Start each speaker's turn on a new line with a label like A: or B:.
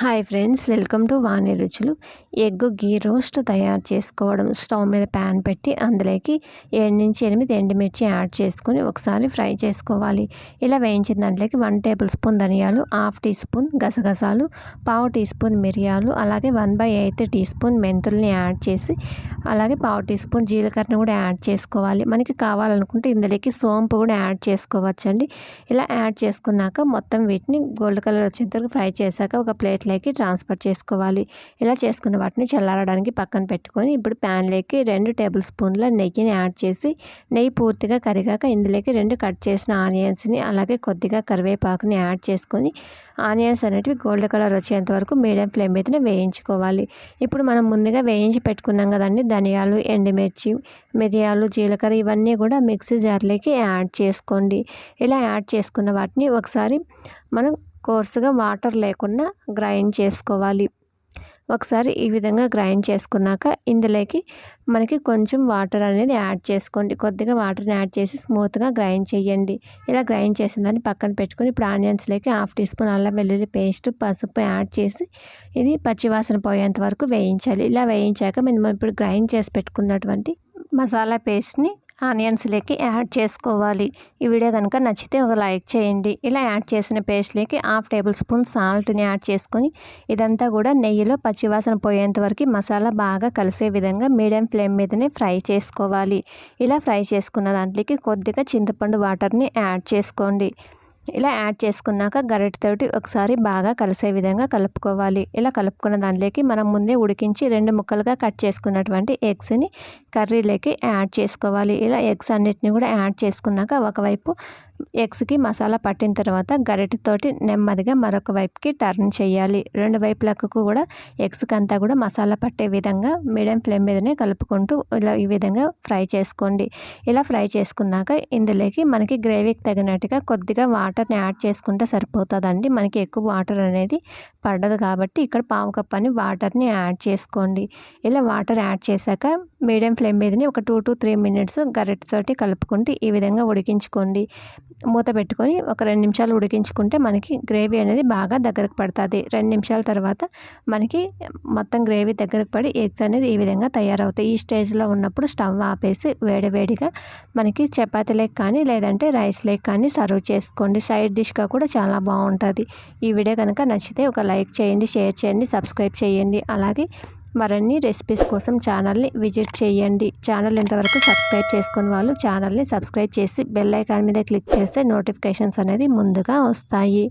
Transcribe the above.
A: Hi friends welcome to Vani Ruchulu egg ghee roast తయారు చేసుకోవడం stove మీద pan పెట్టి అందులోకి ఏడు నుంచి ఎనిమిది ఎండుమిర్చి యాడ్ చేసుకొని ఒకసారి ఫ్రై చేసుకోవాలి. ఇలా వేయించిన దాంట్లోకి వన్ టేబుల్ స్పూన్ ధనియాలు హాఫ్ టీ స్పూన్ గసగసాలు పావు టీ స్పూన్ మిరియాలు అలాగే one by eighth teaspoon మెంతుల్ని యాడ్ చేసి అలాగే పావు టీ స్పూన్ జీలకర్రను కూడా యాడ్ చేసుకోవాలి. మనకి కావాలనుకుంటే ఇందులోకి సోంపు కూడా యాడ్ చేసుకోవచ్చండి. ఇలా యాడ్ చేసుకున్నాక మొత్తం వీటిని గోల్డ్ కలర్ వచ్చేంత వరకు ఫ్రై చేశాక ఒక ప్లేట్లోకి ట్రాన్స్ఫర్ చేసుకోవాలి. ఇలా చేసుకున్న వాటిని చల్లారడానికి పక్కన పెట్టుకొని ఇప్పుడు ప్యాన్లోకి రెండు టేబుల్ స్పూన్ల నెయ్యిని యాడ్ చేసి నెయ్యి పూర్తిగా కరిగాక ఇందులోకి రెండు కట్ చేసిన ఆనియన్స్ని అలాగే కొద్దిగా కరివేపాకుని యాడ్ చేసుకొని ఆనియన్స్ అనేటివి గోల్డ్ కలర్ వచ్చేంత వరకు మీడియం ఫ్లేమ్ మీదనే వేయించుకోవాలి. ఇప్పుడు మనం ముందుగా వేయించి పెట్టుకున్నాం కదండి ధనియాలు ఎండుమిర్చి మిరియాలు జీలకర్ర ఇవన్నీ కూడా మిక్సీ జార్లోకి యాడ్ చేసుకోండి. ఇలా యాడ్ చేసుకున్న వాటిని ఒకసారి మనం కోర్సుగా వాటర్ లేకుండా గ్రైండ్ చేసుకోవాలి. ఒకసారి ఈ విధంగా గ్రైండ్ చేసుకున్నాక ఇందులోకి మనకి కొంచెం వాటర్ అనేది యాడ్ చేసుకోండి. కొద్దిగా వాటర్ని యాడ్ చేసి స్మూత్గా గ్రైండ్ చేయండి. ఇలా గ్రైండ్ చేసిన దాన్ని పక్కన పెట్టుకొని ఇప్పుడు ఆనియన్స్లోకి హాఫ్ టీ స్పూన్ అల్లం వెల్లుల్లి పేస్ట్ పసుపు యాడ్ చేసి ఇది పచ్చివాసన పోయేంత వరకు వేయించాలి. ఇలా వేయించాక మేము ఇప్పుడు గ్రైండ్ చేసి పెట్టుకున్నటువంటి మసాలా పేస్ట్ని ఆనియన్స్లోకి యాడ్ చేసుకోవాలి. ఈ వీడియో కనుక నచ్చితే ఒక లైక్ చేయండి. ఇలా యాడ్ చేసిన పేస్ట్లోకి హాఫ్ టేబుల్ స్పూన్ సాల్ట్ని యాడ్ చేసుకొని ఇదంతా కూడా నెయ్యిలో పచ్చివాసన పోయేంత వరకు మసాలా బాగా కలిసే విధంగా మీడియం ఫ్లేమ్ మీదనే ఫ్రై చేసుకోవాలి. ఇలా ఫ్రై చేసుకున్న దాంట్లోకి కొద్దిగా చింతపండు వాటర్ని యాడ్ చేసుకోండి. ఇలా యాడ్ చేసుకున్నాక గరిటతోటి ఒకసారి బాగా కలిసే విధంగా కలుపుకోవాలి. ఇలా కలుపుకున్న దానిలోకి మనం ముందే ఉడికించి రెండు ముక్కలుగా కట్ చేసుకున్నటువంటి ఎగ్స్ని కర్రీలోకి యాడ్ చేసుకోవాలి. ఇలా ఎగ్స్ అన్నిటిని కూడా యాడ్ చేసుకున్నాక ఒకవైపు ఎగ్స్కి మసాలా పట్టిన తర్వాత గరిటతోటి నెమ్మదిగా మరొక వైపుకి టర్న్ చేయాలి. రెండు వైపులకు కూడా ఎగ్స్కి అంతా కూడా మసాలా పట్టే విధంగా మీడియం ఫ్లేమ్ మీదనే కలుపుకుంటూ ఇలా ఈ విధంగా ఫ్రై చేసుకోండి. ఇలా ఫ్రై చేసుకున్నాక ఇందులోకి మనకి గ్రేవీకి తగినట్టుగా కొద్దిగా వాటర్ని యాడ్ చేసుకుంటే సరిపోతుందండి. మనకి ఎక్కువ వాటర్ అనేది పడదు కాబట్టి ఇక్కడ పావు కప్ అని వాటర్ని యాడ్ చేసుకోండి. ఇలా వాటర్ యాడ్ చేశాక మీడియం ఫ్లేమ్ మీదని ఒక టూ టు త్రీ మినిట్స్ గరిటెతోటి కలుపుకుంటూ ఈ విధంగా ఉడికించుకోండి. మూత పెట్టుకొని ఒక రెండు నిమిషాలు ఉడికించుకుంటే మనకి గ్రేవీ అనేది బాగా దగ్గరకు పడుతుంది. రెండు నిమిషాల తర్వాత మనకి మొత్తం గ్రేవీ దగ్గరకు పడి ఎగ్స్ అనేది ఈ విధంగా తయారవుతాయి. ఈ స్టేజ్లో ఉన్నప్పుడు స్టవ్ ఆపేసి వేడివేడిగా మనకి చపాతీ లేక్ కానీ లేదంటే రైస్ లేక్ కానీ సర్వ్ చేసుకోండి. చేసుకోండి సైడ్ డిష్గా కూడా చాలా బాగుంటుంది. ఈ వీడియో కనుక నచ్చితే ఒక లైక్ చేయండి షేర్ చేయండి సబ్స్క్రైబ్ చేయండి. అలాగే మరిన్ని రెసిపీస్ కోసం ఛానల్ని విజిట్ చేయండి. ఛానల్ ఇంతవరకు సబ్స్క్రైబ్ చేసుకుని వాళ్ళు ఛానల్ని సబ్స్క్రైబ్ చేసి బెల్ ఐకాన్ మీద క్లిక్ చేస్తే నోటిఫికేషన్స్ అనేది ముందుగా వస్తాయి.